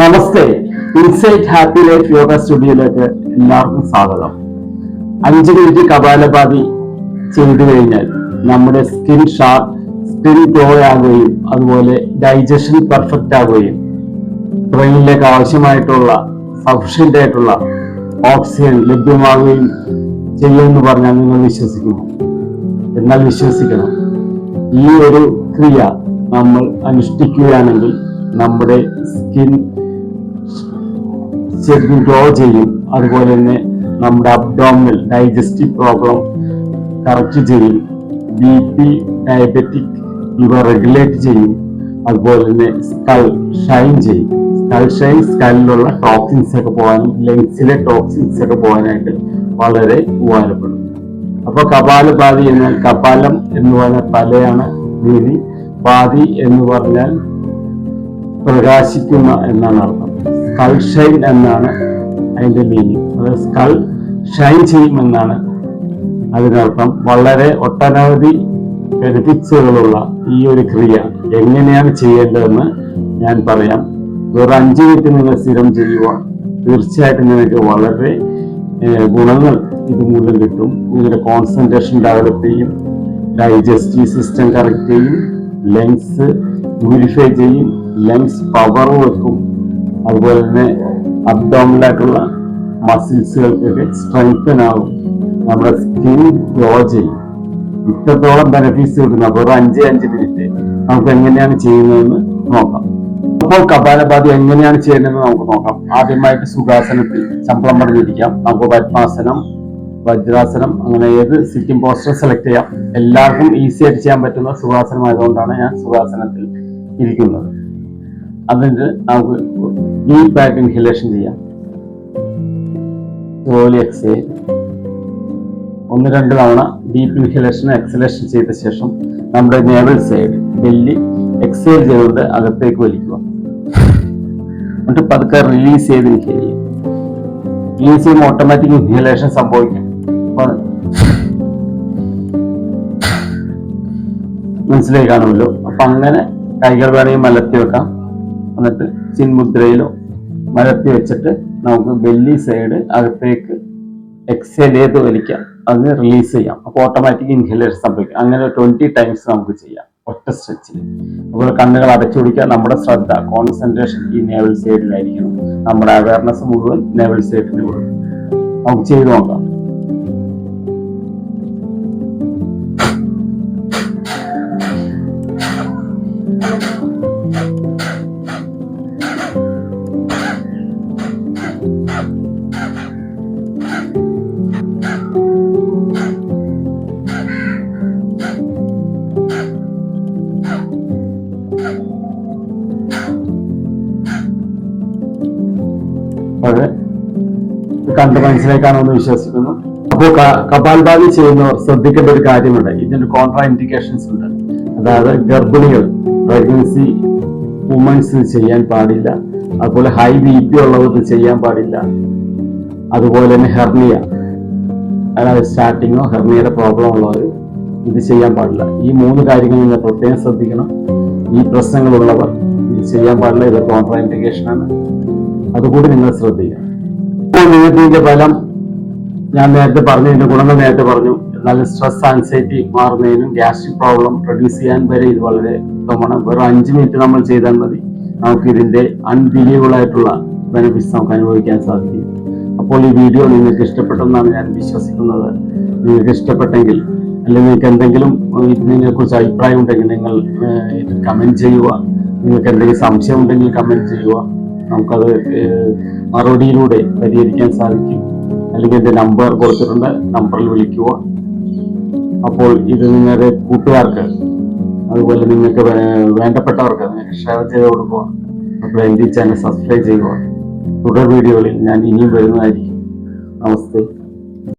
നമസ്തേ. Insight happy life yoga സ്റ്റുഡിയോയിലേക്ക് എല്ലാവർക്കും സ്വാഗതം. അഞ്ച് മിനിറ്റ് കപാലപാതി ചെയ്തു കഴിഞ്ഞാൽ നമ്മുടെ സ്കിൻ ഷാർപ്പ് സ്കിൻ ഗ്ലോ ആകുകയും അതുപോലെ ഡൈജഷൻ പെർഫെക്റ്റ് ആകുകയും ബ്രെയിനിലേക്ക് ആവശ്യമായിട്ടുള്ള സഫിഷ്യന്റ് ആയിട്ടുള്ള ഓക്സിജൻ ലഭ്യമാകുകയും ചെയ്യുമെന്ന് പറഞ്ഞാൽ നിങ്ങൾ വിശ്വസിക്കുന്നു. എന്നാൽ വിശ്വസിക്കണം. ഈ ഒരു ക്രിയ നമ്മൾ അനുഷ്ഠിക്കുകയാണെങ്കിൽ നമ്മുടെ സ്കിൻ ശരിക്കും ഗ്രോ ചെയ്യും. അതുപോലെ തന്നെ നമ്മുടെ അബ്ഡോമിനൽ ഡൈജസ്റ്റീവ് പ്രോബ്ലം കറക്റ്റ് ചെയ്യും. ബി പി ഡയബറ്റിക് ഇവ റെഗുലേറ്റ് ചെയ്യും. അതുപോലെ തന്നെ സ്കൾ ഷൈൻ ചെയ്യും. സ്കൾ ഷൈൻ സ്കലിലുള്ള ടോക്സിൻസ് ഒക്കെ പോകാനും ലങ്സിലെ ടോക്സിൻസ് ഒക്കെ പോകാനായിട്ട് വളരെ ഉപകാരപ്പെടും. അപ്പൊ കപാലപാതി എന്നാൽ കപാലം എന്ന് പറഞ്ഞാൽ തലയാണ് നീതി പാതി എന്ന് പറഞ്ഞാൽ പ്രകാശിക്കുന്ന എന്നാണ് അർത്ഥം. സ്കൾ ഷൈൻ എന്നാണ് അതിന്റെ മീനിങ് അത് സ്കൾ ഷൈൻ ചെയ്യുമെന്നാണ് അതിനർത്ഥം. വളരെ ഒട്ടനവധി ബെനിഫിറ്റ്സുകളുള്ള ഈ ഒരു ക്രിയ എങ്ങനെയാണ് ചെയ്യേണ്ടതെന്ന് ഞാൻ പറയാം. വെറും അഞ്ച് മിനിറ്റ് നിങ്ങൾ സ്ഥിരം ചെയ്യുക തീർച്ചയായിട്ടും നിങ്ങൾക്ക് വളരെ ഗുണങ്ങൾ ഇതുമൂലം കിട്ടും. നിങ്ങളുടെ കോൺസെൻട്രേഷൻ ഡെവലപ്പ് ചെയ്യും. ഡൈജസ്റ്റീവ് സിസ്റ്റം കറക്റ്റ് ചെയ്യും. ലങ്സ് പ്യൂരിഫൈ ചെയ്യും. ലങ്സ് പവർ വെക്കും. അതുപോലെ തന്നെ അബ്ഡോമിലായിട്ടുള്ള മസിൽസുകൾക്കൊക്കെ സ്ട്രെങ്തൻ ആകും നമ്മുടെ സ്കിൻ ഗ്രോ ചെയ്യും. ഇത്രത്തോളം ബെനഫിറ്റ്സ് കിട്ടുന്നു. അപ്പോൾ ഒരു അഞ്ച് അഞ്ച് മിനിറ്റ് നമുക്ക് എങ്ങനെയാണ് ചെയ്യുന്നതെന്ന് നോക്കാം. അപ്പോൾ കപാലഭാതി എങ്ങനെയാണ് ചെയ്യുന്നതെന്ന് നമുക്ക് നോക്കാം. ആദ്യമായിട്ട് സുഖാസനത്തിൽ ശമ്പളം പറഞ്ഞിരിക്കാം നമുക്ക് പത്മാസനം വജ്രാസനം അങ്ങനെ ഏത് സിറ്റിംഗ് പോസ്റ്റർ സെലക്ട് ചെയ്യാം. എല്ലാവർക്കും ഈസി ആയിട്ട് ചെയ്യാൻ പറ്റുന്ന സുഖാസനം ആയതുകൊണ്ടാണ് ഞാൻ സുഖാസനത്തിൽ ഇരിക്കുന്നത്. അതിന് നമുക്ക് ബാക്ക് ഇൻഹിലേഷൻ ചെയ്യാം. എക്സേൽ ഒന്ന് രണ്ട് തവണ ഡീപ്പ് ഇൻഹലേഷൻ എക്സലേഷൻ ചെയ്ത ശേഷം നമ്മുടെ നേവൽ സൈഡ് ഡെല്ലി എക്സേൽ ചെയ്തുകൊണ്ട് അകത്തേക്ക് വലിക്കുക. എന്നിട്ട് പതുക്കെ റിലീസ് ചെയ്ത് ഇൻഹേൽ റിലീസ് ചെയ്യുമ്പോൾ ഓട്ടോമാറ്റിക് ഇൻഹലേഷൻ സംഭവിക്കും. മനസ്സിലായി കാണുമല്ലോ? അപ്പൊ അങ്ങനെ കൈകൾ വേണമെങ്കിൽ മലത്തി വെക്കാം. എന്നിട്ട് ചിൻമുദ്രയിലോ മലർത്തി വെച്ചിട്ട് നമുക്ക് ബെല്ലി സൈഡ് അകത്തേക്ക് എക്സേൽ ചെയ്ത് വലിക്കാം. അത് റിലീസ് ചെയ്യാം. അപ്പോൾ ഓട്ടോമാറ്റിക് ഇൻഹലേഷൻ സംഭവിക്കും. അങ്ങനെ ട്വന്റി ടൈംസ് നമുക്ക് ചെയ്യാം. ഒറ്റ സ്ട്രെച്ചിൽ അതുപോലെ കണ്ണുകൾ അടച്ചു പിടിക്കുക നമ്മുടെ ശ്രദ്ധ കോൺസെൻട്രേഷൻ ഈ നേവൽ സൈഡിലായിരിക്കണം നമ്മുടെ അവയർനെസ് മുഴുവൻ നേവൽ സൈഡിന് കൊടുക്കും. നമുക്ക് ചെയ്തു നോക്കാം. കണ്ട് മനസ്സിലാക്കാണെന്ന് വിശ്വസിക്കുന്നു. അപ്പോൾ കപാൽഭാതി ചെയ്യുന്നവർ ശ്രദ്ധിക്കേണ്ട ഒരു കാര്യമുണ്ട്. ഇതിന് കോൺട്രാ ഇൻഡിക്കേഷൻസ് ഉണ്ട്. അതായത് ഗർഭിണികൾ പ്രഗ്നൻസി വുമൻസ് ചെയ്യാൻ പാടില്ല. അതുപോലെ ഹൈ ബി പി ഉള്ളവർക്ക് ചെയ്യാൻ പാടില്ല. അതുപോലെ തന്നെ ഹെർണിയ. അതായത് സ്റ്റാർട്ടിങ്ങോ ഹെർണിയയുടെ പ്രോബ്ലം ഉള്ളവർ ഇത് ചെയ്യാൻ പാടില്ല. ഈ മൂന്ന് കാര്യങ്ങൾ നിങ്ങൾ പ്രത്യേകം ശ്രദ്ധിക്കണം. ഈ പ്രശ്നങ്ങളുള്ളവർ ഇത് ചെയ്യാൻ പാടില്ല. ഇത് കോൺട്രാ ഇൻഡിക്കേഷനാണ് അതുകൂടി നിങ്ങൾ ശ്രദ്ധിക്കണം. ഇതിന്റെ ഫലം ഞാൻ നേരത്തെ പറഞ്ഞു എന്റെ ഗുണങ്ങൾ നേരത്തെ പറഞ്ഞു. എന്നാലും സ്ട്രെസ് ആൻസൈറ്റി മാറുന്നതിനും ഗ്യാസ്ട്രിക് പ്രോബ്ലം റെഡ്യൂസ് ചെയ്യാൻ വരെ ഇത് വളരെ ഉത്തമമാണ്. വെറും അഞ്ച് മിനിറ്റ് നമ്മൾ ചെയ്താൽ മതി. നമുക്ക് ഇതിന്റെ അൺബിലീവബിൾ ആയിട്ടുള്ള ബെനിഫിറ്റ്സ് നമുക്ക് അനുഭവിക്കാൻ സാധിക്കും. അപ്പോൾ ഈ വീഡിയോ നിങ്ങൾക്ക് ഇഷ്ടപ്പെട്ടെന്നാണ് ഞാൻ വിശ്വസിക്കുന്നത്. നിങ്ങൾക്ക് ഇഷ്ടപ്പെട്ടെങ്കിൽ അല്ലെങ്കിൽ നിങ്ങൾക്ക് എന്തെങ്കിലും ഇതിനെ കുറിച്ച് അഭിപ്രായം ഉണ്ടെങ്കിൽ നിങ്ങൾ കമന്റ് ചെയ്യുക. നിങ്ങൾക്ക് എന്തെങ്കിലും സംശയം ഉണ്ടെങ്കിൽ കമന്റ് ചെയ്യുക. നമുക്കത് മറുപടിയിലൂടെ പരിഹരിക്കാൻ സാധിക്കും. അല്ലെങ്കിൽ എന്റെ നമ്പർ കൊടുത്തിട്ടുണ്ട്. നമ്പറിൽ വിളിക്കുക. അപ്പോൾ ഇത് നിങ്ങളുടെ കൂട്ടുകാർക്ക് അതുപോലെ നിങ്ങൾക്ക് വേണ്ടപ്പെട്ടവർക്ക് നിങ്ങൾക്ക് ഷെയർ ചെയ്ത് കൊടുക്കുക. അപ്പോൾ എന്റെ ചാനൽ സബ്സ്ക്രൈബ് ചെയ്യുക. തുടർ വീഡിയോകളിൽ ഞാൻ ഇനിയും വരുന്നതായിരിക്കും. നമസ്തേ.